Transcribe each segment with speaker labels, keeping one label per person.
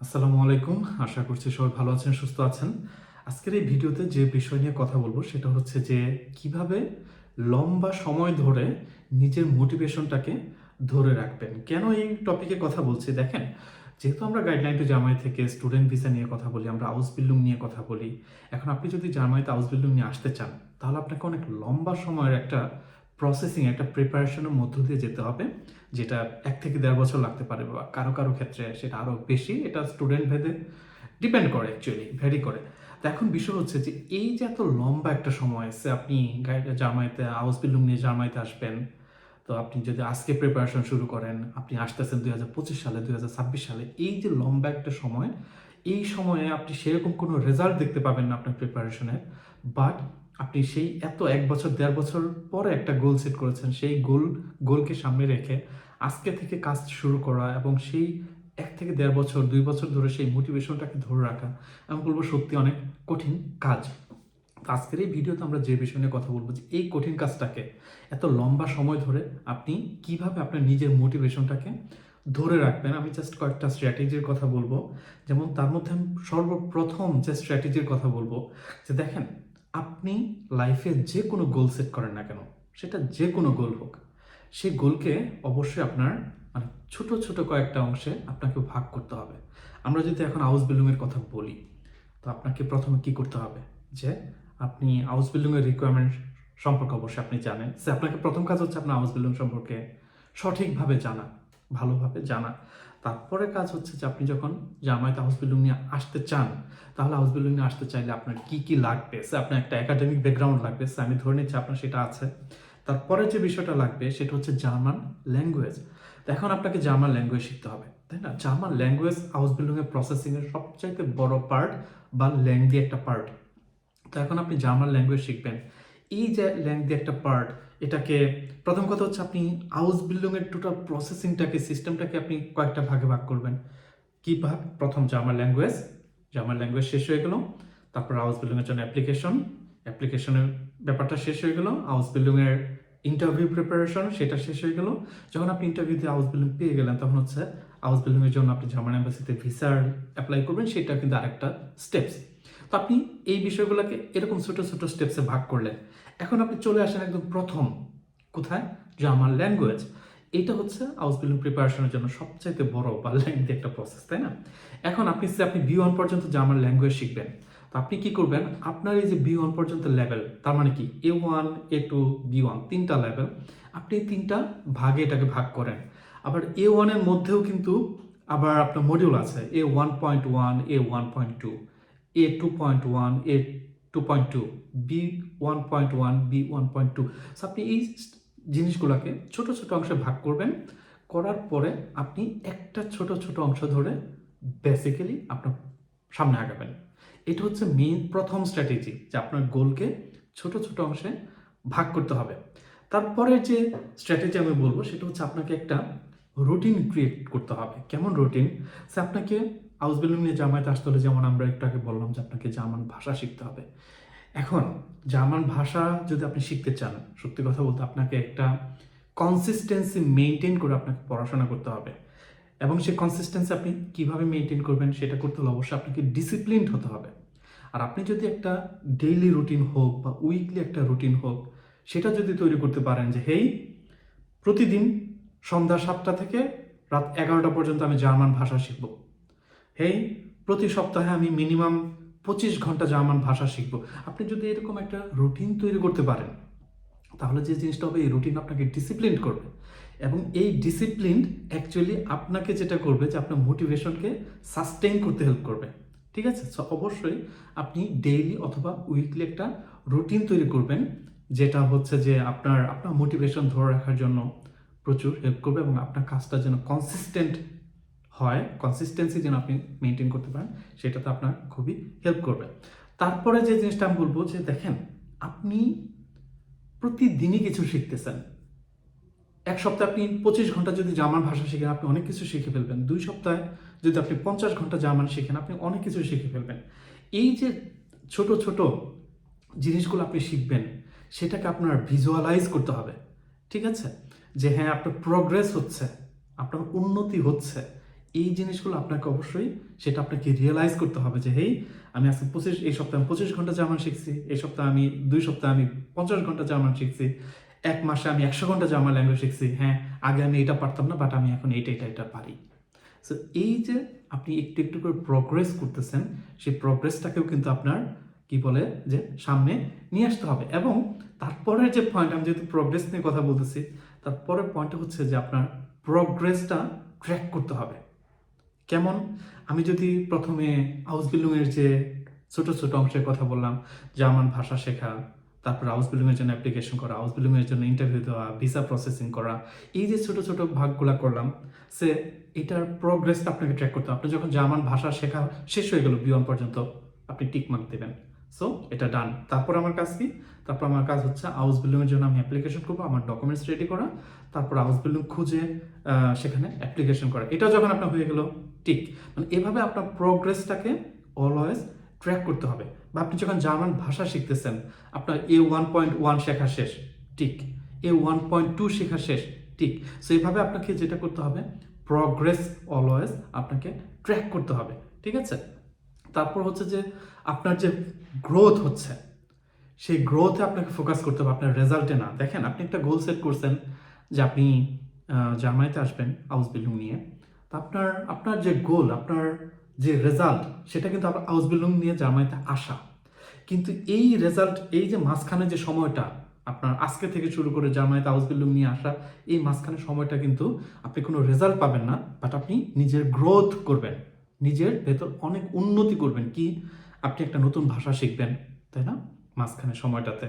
Speaker 1: আসসালামু আলাইকুম। আশা করছি সবাই ভালো আছেন, সুস্থ আছেন। আজকের এই ভিডিওতে যে বিষয় নিয়ে কথা বলব সেটা হচ্ছে যে কীভাবে লম্বা সময় ধরে নিজের মোটিভেশনটাকে ধরে রাখবেন। কেন এই টপিকে কথা বলছি? দেখেন, যেহেতু আমরা গাইডলাইন টু জার্মানি থেকে স্টুডেন্ট ভিসা নিয়ে কথা বলি, আমরা হাউস বিল্ডিং নিয়ে কথা বলি, এখন আপনি যদি জামাইতে হাউস বিল্ডিং নিয়ে আসতে চান, তাহলে আপনাকে অনেক লম্বা সময়ের একটা প্রসেসিং একটা প্রিপারেশনের মধ্য দিয়ে যেতে হবে, যেটা এক থেকে দেড় বছর লাগতে পারে বা কারও কারও ক্ষেত্রে সেটা আরও বেশি। এটা স্টুডেন্ট ভেদে ডিপেন্ড করে অ্যাকচুয়ালি ভ্যারি করে। তো এখন বিষয় হচ্ছে যে, এই যে এত লম্বা একটা সময় সে আপনি জার্মানিতে হাউস বিল্ডিং নিয়ে জার্মানিতে আসবেন, তো আপনি যদি আজকে প্রিপারেশন শুরু করেন, আপনি আসতেছেন দুই হাজার পঁচিশ সালে, দুই হাজার ছাব্বিশ সালে, এই যে লম্বা একটা সময়, এই সময়ে আপনি সেরকম কোনো রেজাল্ট দেখতে পাবেন না আপনার প্রিপারেশনের বাট আপনি সেই এত এক বছর, দেড় বছর পরে একটা গোল সেট করেছেন, সেই গোল গোলকে সামনে রেখে আজকে থেকে কাজ শুরু করা এবং সেই এক থেকে দেড় বছর, দুই বছর ধরে সেই মোটিভেশনটাকে ধরে রাখা, আমি বলব সত্যি অনেক কঠিন কাজ। আজকের এই ভিডিওতে আমরা যে বিষয় নিয়ে কথা বলব যে এই কঠিন কাজটাকে এত লম্বা সময় ধরে আপনি কীভাবে আপনার নিজের মোটিভেশনটাকে ধরে রাখবেন, আমি জাস্ট কয়েকটা স্ট্র্যাটেজির কথা বলব। যেমন তার মধ্যে আমি সর্বপ্রথম যে স্ট্র্যাটেজির কথা বলব, যে দেখেন আপনি লাইফে যে কোনো গোল সেট করেন না কেন, সেটা যে কোনো গোল হোক, সেই গোলকে অবশ্যই আপনার মানে ছোট ছোট কয়েকটা অংশে আপনাকে ভাগ করতে হবে। আমরা যদি এখন হাউস বিল্ডিংয়ের কথা বলি, তো আপনাকে প্রথমে কি করতে হবে? যে আপনি হাউস বিল্ডিংয়ের রিকোয়ারমেন্ট সম্পর্কে অবশ্যই আপনি জানেন। সে আপনাকে প্রথম কাজ হচ্ছে আপনার হাউস বিল্ডিং সম্পর্কে সঠিকভাবে জানা, ভালোভাবে জানা। তারপরে কাজ হচ্ছে যে আপনি যখন জামায়াতে হাউস বিল্ডিং নিয়ে আসতে চান, তাহলে হাউস বিল্ডিং নিয়ে আসতে চাইলে আপনার কি কি লাগবে? সে আপনার একটা একাডেমিক ব্যাকগ্রাউন্ড লাগবে। সে আমি ধরে নিচ্ছি আপনার সেটা আছে। তারপরে যে বিষয়টা লাগবে, সেটা হচ্ছে জার্মান ল্যাঙ্গুয়েজ এখন আপনাকে জার্মান ল্যাঙ্গুয়েজ শিখতে হবে, তাই না? জার্মান ল্যাঙ্গুয়েজ হাউস বিল্ডিং এর প্রসেসিং এর সবচাইতে বড় পার্ট বা ল্যাংদি একটা পার্ট তো এখন আপনি জার্মান ল্যাঙ্গুয়েজ শিখবেন। এই যে ল্যাংদি একটা পার্ট এটাকে, প্রথম কথা হচ্ছে আপনি হাউস বিল্ডিং এর টোটাল প্রসেসিংটাকে সিস্টেমটাকে আপনি কয়েকটা ভাগে ভাগ করবেন। কি ভাগ? প্রথম জার্মান ল্যাঙ্গুয়েজ জার্মান ল্যাঙ্গুয়েজ শেষ হয়ে গেল। তারপর হাউস বিল্ডিং এর জন্য অ্যাপ্লিকেশন অ্যাপ্লিকেশনের ব্যাপারটা শেষ হয়ে গেল। হাউস বিল্ডিং এর ইন্টারভিউ প্রিপারেশন সেটা শেষ হয়ে গেল। যখন আপনি ইন্টারভিউতে হাউস বিল্ডিং পেয়ে গেলেন, তখন হচ্ছে হাউস বিল্ডিং এর জন্য আপনি জার্মান এম্বাসিতে ভিসার অ্যাপ্লাই করবেন, সেটা কিন্তু আরেকটা স্টেপস তো আপনি এই বিষয়গুলোকে এরকম ছোটো ছোটো স্টেপসে ভাগ করলেন। এখন আপনি চলে আসেন একদম প্রথম, কোথায়? জার্মান ল্যাঙ্গুয়েজ এটা হচ্ছে হাউস বিল্ডিং প্রিপারেশনের জন্য সবচাইতে বড় বা লেন্থি একটা প্রসেস তাই না? এখন আপনি আপনি বি ওয়ান পর্যন্ত জার্মান ল্যাঙ্গুয়েজ শিখবেন। তো আপনি কি করবেন? আপনার এই যে বি ওয়ান পর্যন্ত লেভেল তার মানে কি? A one A two B one তিনটা লেভেল আপনি তিনটা ভাগে এটাকে ভাগ করেন। আবার এ ওয়ানের মধ্যেও কিন্তু আবার আপনার মডিউল আছে A one point one A one point two A two point one A two point two B one point one B one point two আপনি এই জিনিসগুলোকে ছোট ছোট অংশে ভাগ করবেন। করার পরে আপনি একটা ছোট ছোট অংশ ধরে বেসিক্যালি আপনার সামনে আগাবেন। এটা হচ্ছে মেইন প্রথম স্ট্র্যাটেজি যে আপনার গোলকে ছোট ছোট অংশে ভাগ করতে হবে। তারপরে যে স্ট্র্যাটেজি আমি বলব, সেটা হচ্ছে আপনাকে একটা রুটিন ক্রিয়েট করতে হবে। কেমন রুটিন সে আপনাকে হাউস বিল্ডিং নিয়ে জামায়াতে আসতে হলে যেমন আমরা একটু আগে বললাম যে আপনাকে জার্মান ভাষা শিখতে হবে। এখন জার্মান ভাষা যদি আপনি শিখতে চান, সত্যি কথা বলতে আপনাকে একটা কনসিস্টেন্সি মেনটেন করে আপনাকে পড়াশোনা করতে হবে। এবং সেই কনসিস্টেন্সি আপনি কীভাবে মেনটেন করবেন সেটা করতে হলে অবশ্যই আপনাকে ডিসিপ্লিনড হতে হবে। আর আপনি যদি একটা ডেইলি রুটিন হোক বা উইকলি একটা রুটিন হোক, সেটা যদি তৈরি করতে পারেন যে, হেই, প্রতিদিন সন্ধ্যা সাতটা থেকে রাত এগারোটা পর্যন্ত আমি জার্মান ভাষা শিখব। হেই, প্রতি সপ্তাহে আমি মিনিমাম পঁচিশ ঘণ্টা জার্মান ভাষা শিখব। আপনি যদি এরকম একটা রুটিন তৈরি করতে পারেন, তাহলে যে জিনিসটা হবে, এই রুটিন আপনাকে ডিসিপ্লিন করবে। এবং এই ডিসিপ্লিন অ্যাকচুয়ালি আপনাকে যেটা করবে, যে আপনার মোটিভেশনকে সাস্টেন করতে হেল্প করবে। ঠিক আছে? সো অবশ্যই আপনি ডেইলি অথবা উইকলি একটা রুটিন তৈরি করবেন, যেটা হচ্ছে যে আপনার আপনার মোটিভেশন ধরে রাখার জন্য প্রচুর হেল্প করবে এবং আপনার কাজটা যেন কনসিস্টেন্ট হয় কনসিস্টেন্সি যেন আপনি মেনটেন করতে পারেন সেটাতে আপনার খুবই হেল্প করবে। তারপরে যে জিনিসটা আমি বলব যে দেখেন, আপনি প্রতিদিনই কিছু শিখতেছেন। এক সপ্তাহে আপনি পঁচিশ ঘণ্টা যদি জার্মান ভাষা শিখেন, আপনি অনেক কিছু শিখে ফেলবেন। দুই সপ্তাহে যদি আপনি পঞ্চাশ ঘণ্টা জার্মান শিখেন, আপনি অনেক কিছু শিখে ফেলবেন। এই যে ছোট ছোট জিনিসগুলো আপনি শিখবেন, সেটাকে আপনার ভিজুয়ালাইজ করতে হবে। ঠিক আছে? যে হ্যাঁ আপনার প্রগ্রেস হচ্ছে, আপনার উন্নতি হচ্ছে। এই জিনিসগুলো আপনাকে অবশ্যই সেটা আপনাকে রিয়েলাইজ করতে হবে যে, হেই, আমি আজকে পঁচিশ, এই সপ্তাহে আমি পঁচিশ ঘণ্টা জার্মান শিখছি, এই সপ্তাহে আমি দুই সপ্তাহে আমি পঞ্চাশ ঘণ্টা জার্মান শিখছি, এক মাসে আমি একশো ঘণ্টা জার্মান ল্যাঙ্গুয়েজ শিখছি হ্যাঁ আগে আমি এটা পারতাম না বাট আমি এখন এইটা এটা এটা পারি। সো এই যে আপনি একটু একটু করে প্রগ্রেস করতেছেন, সেই প্রগ্রেসটাকেও কিন্তু আপনার, কি বলে, যে সামনে নিয়ে আসতে হবে। এবং তারপরের যে পয়েন্ট আমি যেহেতু প্রগ্রেস নিয়ে কথা বলতেছি, তারপরের পয়েন্টটা হচ্ছে যে আপনার প্রগ্রেসটা ট্র্যাক করতে হবে। কেমন? আমি যদি প্রথমে হাউস বিল্ডিংয়ের যে ছোট ছোট অংশের কথা বললাম জার্মান ভাষা শেখা, তারপর হাউস বিল্ডিংয়ের জন্য অ্যাপ্লিকেশন করা হাউস বিল্ডিংয়ের জন্য ইন্টারভিউ দেওয়া ভিসা প্রসেসিং করা, এই যে ছোট ছোট ভাগগুলো করলাম, সে এটার প্রোগ্রেসটা আপনাকে ট্র্যাক করতে হবে। আপনি যখন জার্মান ভাষা শেখা শেষ হয়ে গেল বিয়ন পর্যন্ত আপনি টিক মার্ক দেবেন। সো এটা ডান তারপর আমার কাজ কি? তারপর আমার কাজ হচ্ছে হাউস বিল্ডিংয়ের জন্য আমি অ্যাপ্লিকেশন করব, আমার ডকুমেন্টস রেডি করা। তারপর হাউস বিল্ডিং খুঁজে সেখানে অ্যাপ্লিকেশন করা। এটা যখন আপনার হয়ে গেল, ঠিক। মানে এভাবে আপনার প্রগ্রেসটাকে অলওয়েজ ট্র্যাক করতে হবে। বা আপনি যখন জার্মান ভাষা শিখতেছেন, আপনার এ ওয়ান পয়েন্ট ওয়ান শেখা শেষ টিক এ ওয়ান পয়েন্ট টু শেখা শেষ, ঠিক। সো এইভাবে আপনাকে যেটা করতে হবে প্রগ্রেস অলওয়েজ আপনাকে ট্র্যাক করতে হবে, ঠিক আছে? তারপর হচ্ছে যে আপনার যে গ্রোথ হচ্ছে, সেই গ্রোথে আপনাকে ফোকাস করতে হবে, আপনার রেজাল্টে না। দেখেন, আপনি একটা গোল সেট করছেন যে আপনি জার্মানিতে আসবেন হাউস বিল্ডিং নিয়ে। তা আপনার আপনার যে গোল আপনার যে রেজাল্ট সেটা কিন্তু আপনার হাউস বিল্ডিং নিয়ে জার্মানিতে আসা। কিন্তু এই রেজাল্ট এই যে মাঝখানে যে সময়টা, আপনার আজকে থেকে শুরু করে জার্মানিতে হাউস বিল্ডিং নিয়ে আসা, এই মাঝখানে সময়টা কিন্তু আপনি কোনো রেজাল্ট পাবেন না বাট আপনি নিজের গ্রোথ করবেন। নিজের ভেতর অনেক উন্নতি করবেন। কি? আপনি একটা নতুন ভাষা শিখবেন, তাই না? মাঝখানে সময়টাতে।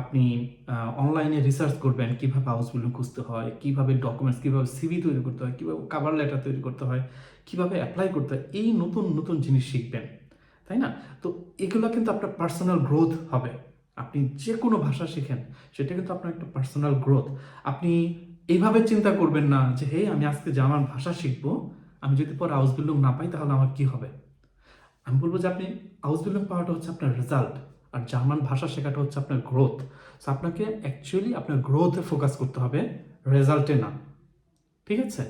Speaker 1: আপনি অনলাইনে রিসার্চ করবেন কীভাবে হাউস বিল্ডিং খুঁজতে হয়, কীভাবে ডকুমেন্টস কীভাবে সিভি তৈরি করতে হয়, কীভাবে কাভার লেটার তৈরি করতে হয়, কীভাবে অ্যাপ্লাই করতে হয়, এই নতুন নতুন জিনিস শিখবেন, তাই না? তো এগুলো কিন্তু আপনার পার্সোনাল গ্রোথ হবে। আপনি যে কোনো ভাষা শিখেন, সেটা কিন্তু আপনার একটা পার্সোনাল গ্রোথ আপনি এইভাবে চিন্তা করবেন না যে হে আমি আজকে জার্মান ভাষা শিখব আমি যদি পরে আউস বিল্ডিং না পাই, তাহলে আমার কি হবে? আমি বলব যে আপনি আউস বিল্ডিং পাওয়াটা হচ্ছে আপনার রেজাল্ট আর জার্মান ভাষা শেখাটা হচ্ছে আপনার গ্রোথ সো আপনাকে অ্যাকচুয়ালি আপনার গ্রোথে ফোকাস করতে হবে রেজাল্টে না। ঠিক আছে?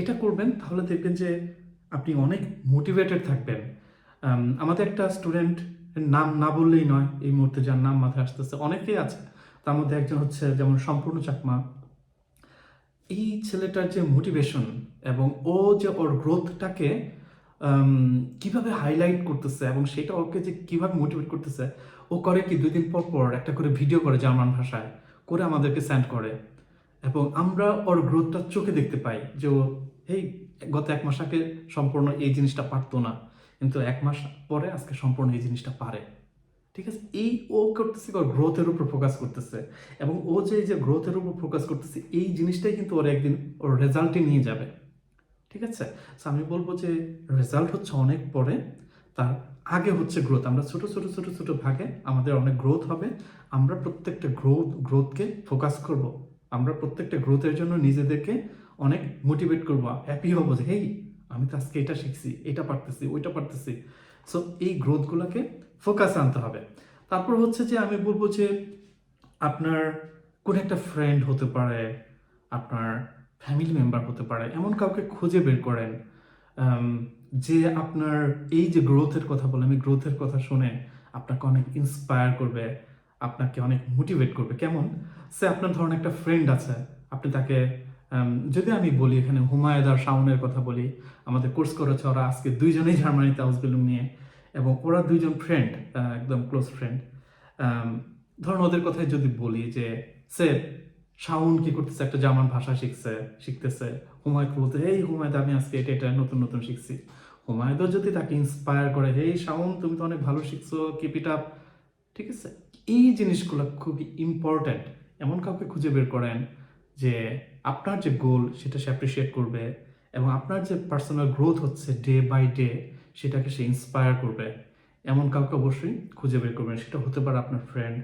Speaker 1: এটা করবেন, তাহলে দেখবেন যে আপনি অনেক মোটিভেটেড থাকবেন। আমাদের একটা স্টুডেন্ট নাম না বললেই নয়, এই মুহূর্তে যার নাম মাথায় আসতে আসতেছে, অনেকেই আছে। তার মধ্যে একজন হচ্ছে যেমন সম্পূর্ণ চাকমা। এই ছেলেটার যে মোটিভেশন এবং ও যে ওর গ্রোথটাকে কীভাবে হাইলাইট করতেছে এবং সেটা ওকে যে কীভাবে মোটিভেট করতেছে, ও করে কি দুই দিন পর পর একটা করে ভিডিও করে জার্মান ভাষায়, করে আমাদেরকে সেন্ড করে। এবং আমরা ওর গ্রোথটা চোখে দেখতে পাই যে ও এই গত এক মাস আগে সম্পূর্ণ এই জিনিসটা পারতো না, কিন্তু এক মাস পরে আজকে সম্পূর্ণ এই জিনিসটা পারে। ঠিক আছে? এই ও করতেছে ওর গ্রোথের উপর ফোকাস করতেছে। এবং ও যে যে গ্রোথের উপর ফোকাস করতেছে, এই জিনিসটাই কিন্তু ওর একদিন ওর রেজাল্টে নিয়ে যাবে। ঠিক আছে? আমি বলব যে রেজাল্ট হচ্ছে অনেক পরে, তার আগে হচ্ছে গ্রোথ আমরা ছোট ছোট ছোট ছোট ভাগে আমাদের অনেক গ্রোথ হবে। আমরা প্রত্যেকটা গ্রোথ গ্রোথকে ফোকাস করব। আমরা প্রত্যেকটা গ্রোথের জন্য নিজেদেরকে অনেক মোটিভেট করব। হ্যাপি হব যে, হেই, আমি তো আজকে এটা শিখছি, এটা পারতেছি, ওইটা পারতেছি। সো এই গ্রোথগুলোকে ফোকাস আনতে হবে। তারপর হচ্ছে যে আমি বলব যে আপনার কোন একটা ফ্রেন্ড হতে পারে, আপনার ফ্যামিলি মেম্বার হতে পারে, এমন কাউকে খুঁজে বের করেন যে আপনার এই যে গ্রোথের কথা বললাম, এই গ্রোথের কথা শুনে আপনাকে অনেক ইন্সপায়ার করবে, আপনাকে অনেক মোটিভেট করবে। কেমন? সে আপনার ধরুন একটা ফ্রেন্ড আছে, আপনি তাকে যদি আমি বলি এখানে হুমায়ুদ আর শাওনের কথা বলি, আমাদের কোর্স করেছে ওরা আজকে দুইজনেই জার্মানিতে হাউস বিল্ডিং নিয়ে, এবং ওরা দুইজন ফ্রেন্ড একদম ক্লোজ ফ্রেন্ড ধরুন ওদের কথাই যদি বলি যে, সে শাওন কি করতেছে? একটা জার্মান ভাষা শিখছে, শিখতেছে। হুমায়ুদ বলতে এই হুমায়ুদ আমি আজকে এটা এটা নতুন নতুন শিখছি। হুমায়ুদও যদি তাকে ইন্সপায়ার করে এই শাওন, তুমি তো অনেক ভালো শিখছো কিপ ইট আপ ঠিক আছে? এই জিনিসগুলো খুবই ইম্পর্ট্যান্ট এমন কাউকে খুঁজে বের করেন যে আপনার যে গোল সেটা সে অ্যাপ্রিসিয়েট করবে এবং আপনার যে পার্সোনাল গ্রোথ হচ্ছে ডে বাই ডে সেটাকে সে ইন্সপায়ার করবে। এমন কাউকে অবশ্যই খুঁজে বের করবেন, সেটা হতে পারে আপনার ফ্রেন্ড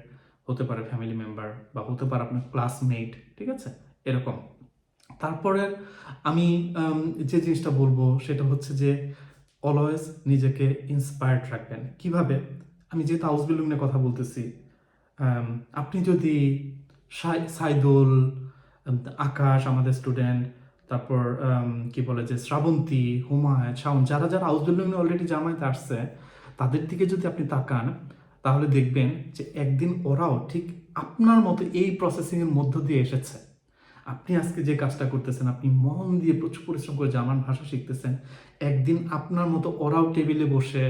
Speaker 1: হতে পারে ফ্যামিলি মেম্বার বা হতে পারে আপনার ক্লাসমেট ঠিক আছে? এরকম। তারপরে আমি যে জিনিসটা বলব সেটা হচ্ছে যে অলওয়েজ নিজেকে ইন্সপায়ার্ড রাখবেন। কীভাবে? আমি যেহেতু হাউস বিল্ডিং নিয়ে কথা বলতেছি আপনি যদি সাই- সাইদুল আকাশ আমাদের স্টুডেন্ট তারপর কি বলে যে শ্রাবন্তী, হুমায়ুন, শাওন, যারা যারা হাউস বিল্ডিং অলরেডি জামায়াতে আসছে, তাদের দিকে যদি আপনি তাকান তাহলে দেখবেন যে একদিন ওরাও ঠিক আপনার মতো এই প্রসেসিং এর মধ্য দিয়ে এসেছে। আপনি আজকে যে কাজটা করতেছেন, আপনি মন দিয়ে প্রচুর পরিশ্রম করে জার্মান ভাষা শিখতেছেন। একদিন আপনার মতো ওরাও টেবিলে বসে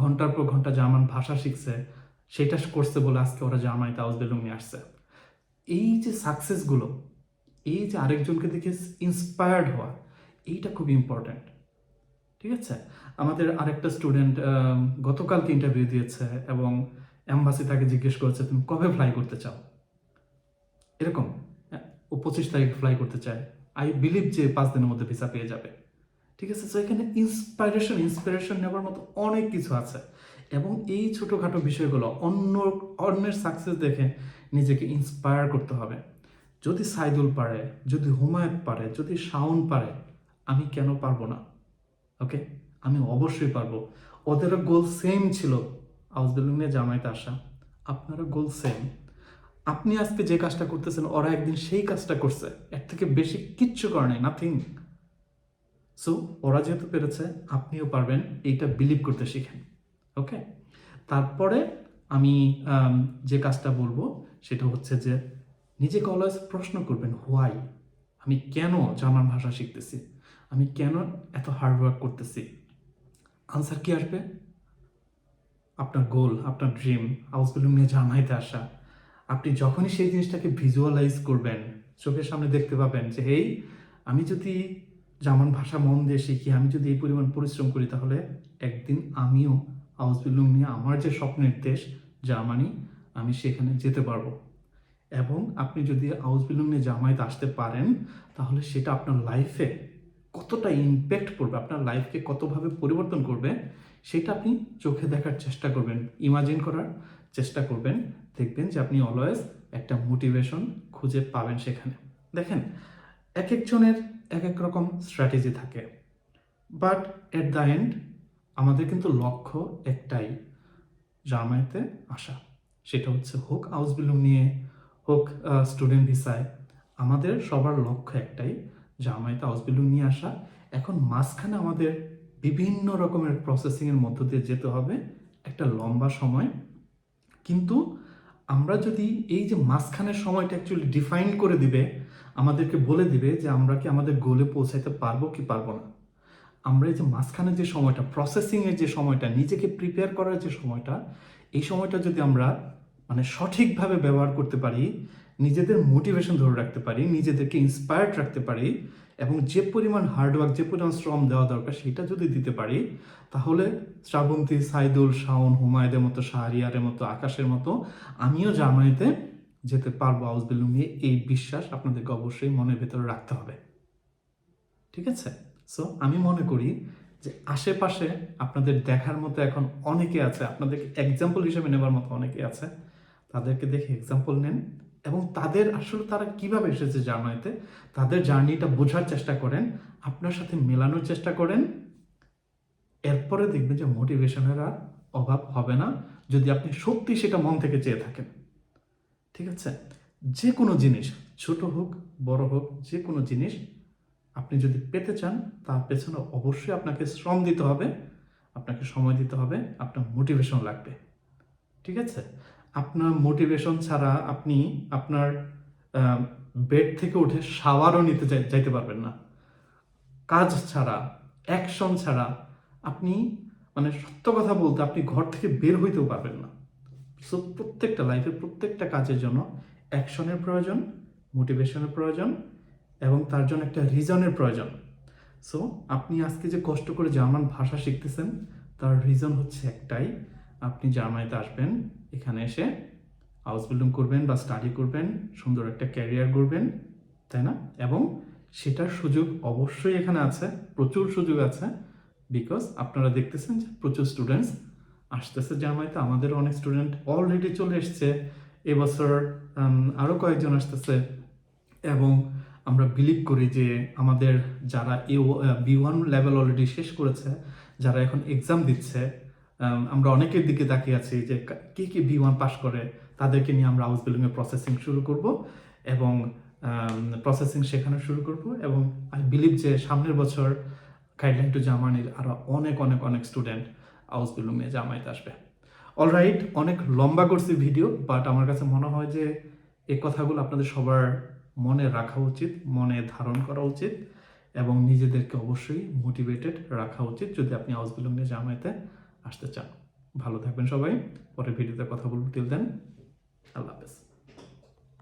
Speaker 1: ঘণ্টার পর ঘণ্টা জার্মান ভাষা শিখছে, সেটা করছে বলে আজকে ওরা জার্মানিতে হাউস বিল্ডিং নিয়ে আসছে। এই যে সাকসেসগুলো এই যে আরেকজনকে দেখে ইন্সপায়ার্ড হওয়া, এইটা খুব ইম্পর্ট্যান্ট ঠিক আছে? আমাদের আরেকটা স্টুডেন্ট গতকালকে ইন্টারভিউ দিয়েছে এবং অ্যাম্বাসি তাকে জিজ্ঞেস করেছে তুমি কবে ফ্লাই করতে চাও? এরকম আহ, ও পঁচিশ তারিখ ফ্লাই করতে চায়। আই বিলিভ যে পাঁচ দিনের মধ্যে ভিসা পেয়ে যাবে। ঠিক আছে? তো এখানে ইন্সপাইরেশন ইন্সপিরেশন নেওয়ার মতো অনেক কিছু আছে। এবং এই ছোটোখাটো বিষয়গুলো অন্য অন্যের সাকসেস দেখে নিজেকে ইন্সপায়ার করতে হবে। যদি সাইদুল পারে যদি হুমায়ুন পারে যদি শাওন পারে আমি কেন পারব না? ওকে আমি অবশ্যই পারব। ওদেরও গোল সেম ছিল। আউজবেলুং নিয়ে জামাইতে আসা। আপনারও গোল সেম আপনি আজকে যে কাজটা করতেছেন, ওরা একদিন সেই কাজটা করছে। এর থেকে বেশি কিচ্ছু করে নাই নাথিং সো ওরা যেহেতু পেরেছে, আপনিও পারবেন এইটা বিলিভ করতে শিখেন। ওকে তারপরে আমি যে কাজটা বলব, সেটা হচ্ছে যে নিজেকে অলওয়েজ প্রশ্ন করবেন হোয়াই আমি কেন জার্মান ভাষা শিখতেছি? আমি কেন এত হার্ডওয়ার্ক করতেছি? আনসার কি আসবে? আপনার গোল আপনার ড্রিম নিয়ে জার্মানিতে আসা। আপনি যখনই সেই জিনিসটাকে ভিজুয়ালাইজ করবেন, চোখের সামনে দেখতে পাবেন যে, এই, আমি যদি জার্মান ভাষা মন দিয়ে শিখি, আমি যদি এই পরিমাণ পরিশ্রম করি, তাহলে একদিন আমিও নিয়ে আমার যে স্বপ্নের দেশ, জার্মানি, আমি সেখানে যেতে পারব। এবং আপনি যদি নিয়ে জার্মানিতে আসতে পারেন, তাহলে সেটা আপনার লাইফে কতটা ইম্প্যাক্ট পড়বে আপনার লাইফকে কতভাবে পরিবর্তন করবে, সেটা আপনি চোখে দেখার চেষ্টা করবেন ইমাজিন করার চেষ্টা করবেন, দেখবেন যে আপনি অলওয়েজ একটা মোটিভেশন খুঁজে পাবেন সেখানে। দেখেন, এক একজনের এক এক রকম স্ট্র্যাটেজি থাকে বাট এট দ্য এন্ড আমাদের কিন্তু লক্ষ্য একটাই, জার্মানিতে আসা। সেটা হচ্ছে হোক হাউস বিল্ডিং নিয়ে, হোক স্টুডেন্ট ভিসায় আমাদের সবার লক্ষ্য একটাই জার্মানিতে হাউস বিল্ডিং নিয়ে আসা এখন মাঝখানে আমাদের বিভিন্ন রকমের প্রসেসিংয়ের মধ্য দিয়ে যেতে হবে, একটা লম্বা সময়। কিন্তু আমরা যদি এই যে মাঝখানের সময়টা অ্যাকচুয়ালি ডিফাইন করে দিবে, আমাদেরকে বলে দিবে যে আমরা কি আমাদের গোলে পৌঁছাইতে পারব কি পারব না। আমরা এই যে মাঝখানে যে সময়টা প্রসেসিংয়ের যে সময়টা, নিজেকে প্রিপেয়ার করার যে সময়টা, এই সময়টা যদি আমরা মানে সঠিকভাবে ব্যবহার করতে পারি নিজেদের মোটিভেশন ধরে রাখতে পারি, নিজেদেরকে ইন্সপায়ার্ড রাখতে পারি এবং যে পরিমাণ হার্ডওয়ার্ক যে পরিমাণ শ্রম দেওয়া দরকার সেটা যদি দিতে পারি, তাহলে শ্রাবন্তী, সাইদুল, শাওন হুমায়ুদের মতো, শাহরিয়ারের মতো, আকাশের মতো আমিও জার্মানিতে যেতে পারব হাউস বিল্ডিং নিয়ে। এই বিশ্বাস আপনাদেরকে অবশ্যই মনের ভেতরে রাখতে হবে। ঠিক আছে? সো আমি মনে করি যে আশেপাশে আপনাদের দেখার মতো এখন অনেকে আছে, আপনাদেরকে এক্সাম্পল হিসেবে নেবার মতো অনেকে আছে, তাদেরকে দেখে এক্সাম্পল নেন। এবং তাদের আসলে তারা কীভাবে এসেছে জার্মানিতে তাদের জার্নিটা বোঝার চেষ্টা করেন, আপনার সাথে মেলানোর চেষ্টা করেন। এরপরে দেখবেন যে মোটিভেশনের আর অভাব হবে না, যদি আপনি সত্যি সেটা মন থেকে চেয়ে থাকেন। ঠিক আছে? যে কোনো জিনিস, ছোট হোক, বড় হোক যে কোনো জিনিস আপনি যদি পেতে চান, তার পেছনে অবশ্যই আপনাকে শ্রম দিতে হবে, আপনাকে সময় দিতে হবে, আপনার মোটিভেশন লাগবে। ঠিক আছে? আপনার মোটিভেশন ছাড়া আপনি আপনার বেড থেকে উঠে শাওয়ারও নিতে যাই- যাইতে পারবেন না। কাজ ছাড়া অ্যাকশন ছাড়া আপনি মানে সত্য কথা বলতে আপনি ঘর থেকে বের হইতেও পারবেন না। সো প্রত্যেকটা লাইফের প্রত্যেকটা কাজের জন্য অ্যাকশনের প্রয়োজন মোটিভেশনের প্রয়োজন এবং তার জন্য একটা রিজনের প্রয়োজন। সো আপনি আজকে যে কষ্ট করে জার্মান ভাষা শিখতেছেন, তার রিজন হচ্ছে একটাই, আপনি জার্মানিতে আসবেন এখানে এসে হাউস বিল্ডিং করবেন বা স্টাডি করবেন, সুন্দর একটা ক্যারিয়ার করবেন তাই না? এবং সেটার সুযোগ অবশ্যই এখানে আছে, প্রচুর সুযোগ আছে বিকজ আপনারা দেখতেছেন যে প্রচুর স্টুডেন্টস আসতেছে জার্মানিতে আমাদের অনেক স্টুডেন্ট অলরেডি চলে এসছে, এবছর আরও কয়েকজন আসতেছে, এবং আমরা বিলিভ করি যে আমাদের যারা A B one level already শেষ করেছে, যারা এখন এক্সাম দিচ্ছে আমরা অনেকের দিকে তাকিয়ে আছি যে কা- কে বি ওয়ান পাস করে, তাদেরকে নিয়ে আমরা হাউস বিল্ডিংয়ের প্রসেসিং শুরু করব এবং প্রসেসিং শেখানো শুরু করব এবং আই বিলিভ যে সামনের বছর গাইডলাইন টু জামানির আরও অনেক অনেক অনেক স্টুডেন্ট আউস বিলুমে জামাইতে আসবে। অলরাইট অনেক লম্বা করছি ভিডিও বাট আমার কাছে মনে হয় যে এই কথাগুলো আপনাদের সবার মনে রাখা উচিত, মনে ধারণ করা উচিত এবং নিজেদেরকে অবশ্যই মোটিভেটেড রাখা উচিত যদি আপনি আউস বিলুমে জামাইতে আসতে চান। ভালো থাকবেন সবাই। পরের ভিডিওতে কথা বলব। তিল দেন আল্লাহ হাফেজ।